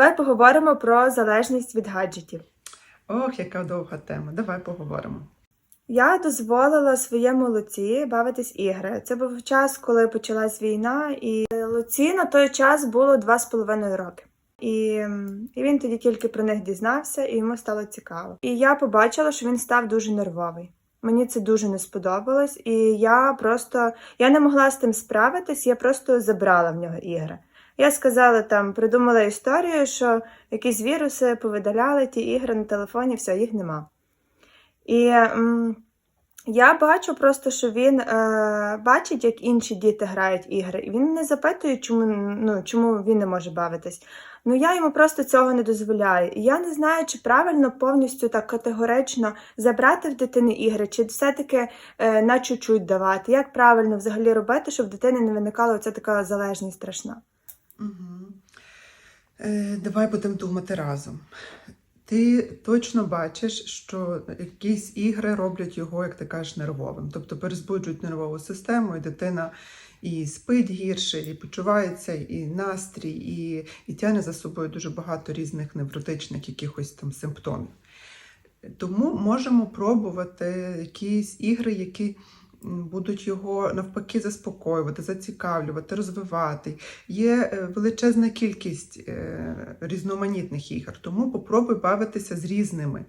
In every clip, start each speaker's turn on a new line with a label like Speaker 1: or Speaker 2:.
Speaker 1: Давай поговоримо про залежність від гаджетів.
Speaker 2: Ох, яка довга тема. Давай поговоримо.
Speaker 1: Я дозволила своєму Луці бавитись ігри. Це був час, коли почалась війна, і Луці на той час було два з половиною роки. І, і він тоді тільки про них дізнався, і йому стало цікаво. І я побачила, що він став дуже нервовий. Мені це дуже не сподобалось, і я просто я не могла з тим справитись, я просто забрала в нього ігри. Я сказала там, придумала історію, що якісь віруси повидаляли ті ігри на телефоні, все, їх нема. І м, я бачу просто, що він е, бачить, як інші діти грають ігри, і він не запитує, чому, ну, чому він не може бавитись. Ну я йому просто цього не дозволяю. І я не знаю, чи правильно повністю так категорично забрати в дитини ігри, чи все-таки е, на чуть-чуть давати. Як правильно взагалі робити, щоб в дитини не виникала оця така залежність страшна?
Speaker 2: Угу. Е, давай будемо думати разом. Ти точно бачиш, що якісь ігри роблять його, як ти кажеш, нервовим. Тобто перезбуджують нервову систему, і дитина і спить гірше, і почувається, і настрій, і, і тягне за собою дуже багато різних невротичних якихось там симптомів. Тому можемо пробувати якісь ігри, які будуть його навпаки заспокоювати, зацікавлювати, розвивати. Є е, величезна кількість е, різноманітних ігор, тому попробуй бавитися з різними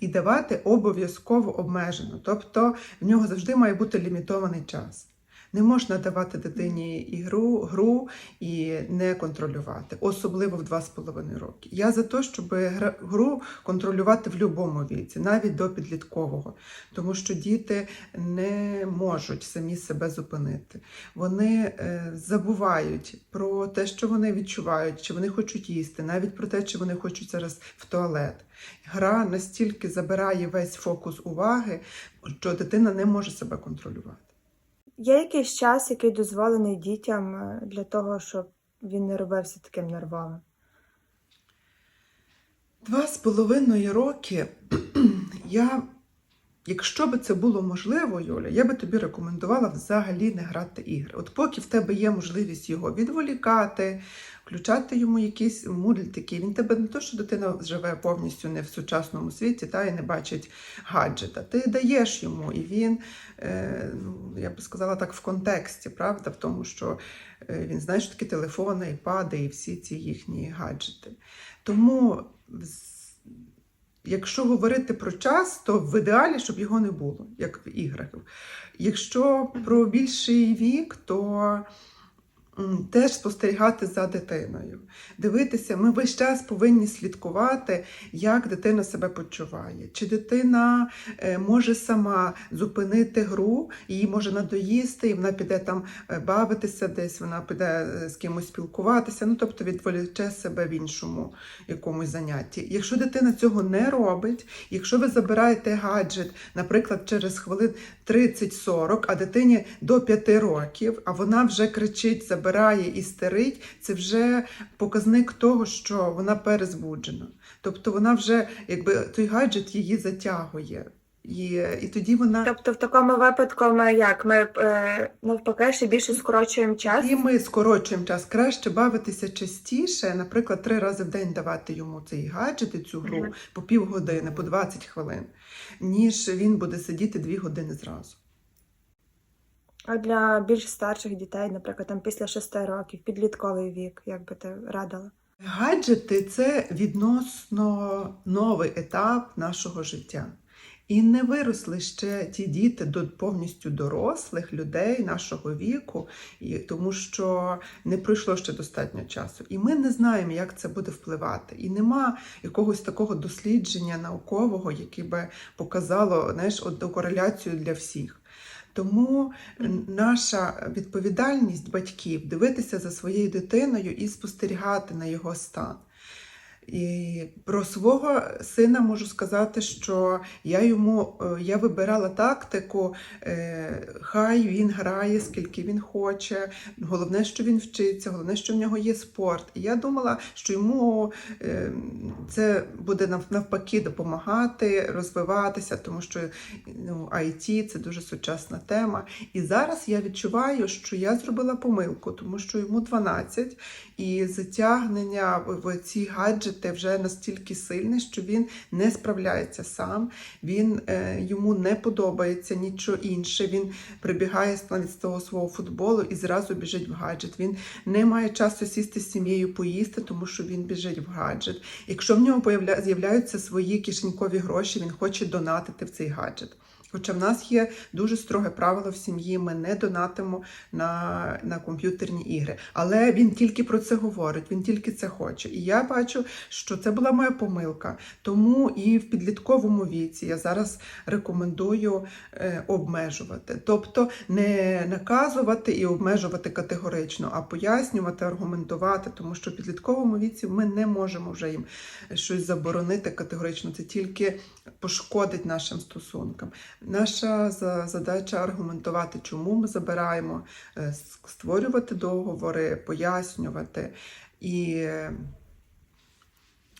Speaker 2: і давати обов'язково обмежено. Тобто в нього завжди має бути лімітований час. Не можна давати дитині ігру, гру і не контролювати, особливо в 2,5 роки. Я за те, щоб гру контролювати в будь-якому віці, навіть до підліткового, тому що діти не можуть самі себе зупинити. Вони е, забувають про те, що вони відчувають, чи вони хочуть їсти, навіть про те, чи вони хочуть зараз в туалет. Гра настільки забирає весь фокус уваги, що дитина не може себе контролювати.
Speaker 1: Є якийсь час, який дозволений дітям е, для того, щоб він не робився таким нервовим?
Speaker 2: Два з половиною роки я, якщо би це було можливо, Юля, я би тобі рекомендувала взагалі не грати ігри. От поки в тебе є можливість його відволікати, включати йому якісь мультики. Він тебе не то, що дитина живе повністю не в сучасному світі, та і не бачить гаджета. Ти даєш йому, і він, е, ну, я би сказала так, в контексті, правда, в тому, що е, він знає, що такі телефони, іпади і всі ці їхні гаджети. Тому, якщо говорити про час, то в ідеалі, щоб його не було, як в іграх. Якщо про більший вік, то теж спостерігати за дитиною. Дивитися, ми весь час повинні слідкувати, як дитина себе почуває. Чи дитина е, може сама зупинити гру, їй може надоїсти, і вона піде там е, бавитися десь, вона піде е, з кимось спілкуватися, ну тобто відволіче себе в іншому якомусь занятті. Якщо дитина цього не робить, якщо ви забираєте гаджет, наприклад, через хвилин 30-40, а дитині до 5 років, а вона вже кричить, забирає і стерить, це вже показник того, що вона перезбуджена. Тобто вона вже, якби той гаджет її затягує. І, і тоді вона
Speaker 1: Тобто, в такому випадку ми як? Ми е, навпаки ще більше скорочуємо час.
Speaker 2: І ми скорочуємо час. Краще бавитися частіше, наприклад, три рази в день давати йому цей гаджет і цю гру
Speaker 1: Мгм.
Speaker 2: по півгодини, по 20 хвилин, ніж він буде сидіти дві години зразу.
Speaker 1: А для більш старших дітей, наприклад, там після 6 років, підлітковий вік, як би ти радила?
Speaker 2: Гаджети це відносно новий етап нашого життя. І не виросли ще ті діти до повністю дорослих людей нашого віку, і, тому що не пройшло ще достатньо часу. І ми не знаємо, як це буде впливати. І нема якогось такого дослідження наукового, яке би показало знаєш, одну кореляцію для всіх. Тому наша відповідальність батьків дивитися за своєю дитиною і спостерігати на його стан. І про свого сина можу сказати, що я йому е, я вибирала тактику, е, хай він грає, скільки він хоче. Головне, що він вчиться, головне, що в нього є спорт. І я думала, що йому е, це буде нав- навпаки допомагати, розвиватися, тому що ну, IT це дуже сучасна тема. І зараз я відчуваю, що я зробила помилку, тому що йому 12, і затягнення в ці гаджети вже настільки сильне, що він не справляється сам. Він е, йому не подобається нічого інше. Він прибігає навіть з того свого футболу і зразу біжить в гаджет. Він не має часу сісти з сім'єю поїсти, тому що він біжить в гаджет. Якщо в нього з'являються свої кишенькові гроші, він хоче донатити в цей гаджет. Хоча в нас є дуже строге правило в сім'ї, ми не донатимо на, на комп'ютерні ігри. Але він тільки про це говорить, він тільки це хоче. І я бачу, що це була моя помилка. Тому і в підлітковому віці я зараз рекомендую е, обмежувати. Тобто не наказувати і обмежувати категорично, а пояснювати, аргументувати, тому що в підлітковому віці ми не можемо вже їм щось заборонити категорично. Це тільки пошкодить нашим стосункам. Наша задача аргументувати, чому ми забираємо, е, створювати договори, пояснювати. І,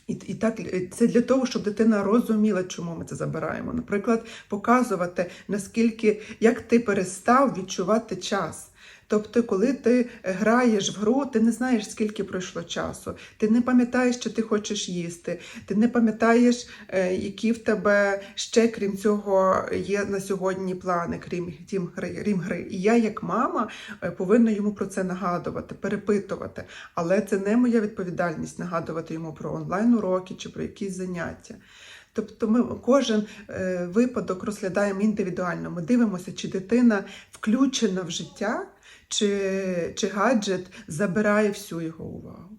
Speaker 2: і, і так це для того, щоб дитина розуміла, чому ми це забираємо. Наприклад, показувати, наскільки як ти перестав відчувати час. Тобто, коли ти граєш в гру, ти не знаєш, скільки пройшло часу. Ти не пам'ятаєш, що ти хочеш їсти, ти не пам'ятаєш, е, які в тебе ще, крім цього, є на сьогодні плани, крім, гри, крім гри. І я, як мама, е, повинна йому про це нагадувати, перепитувати. Але це не моя відповідальність нагадувати йому про онлайн-уроки чи про якісь заняття. Тобто ми кожен е, випадок розглядаємо індивідуально. Ми дивимося, чи дитина включена в життя, чи, чи гаджет забирає всю його увагу.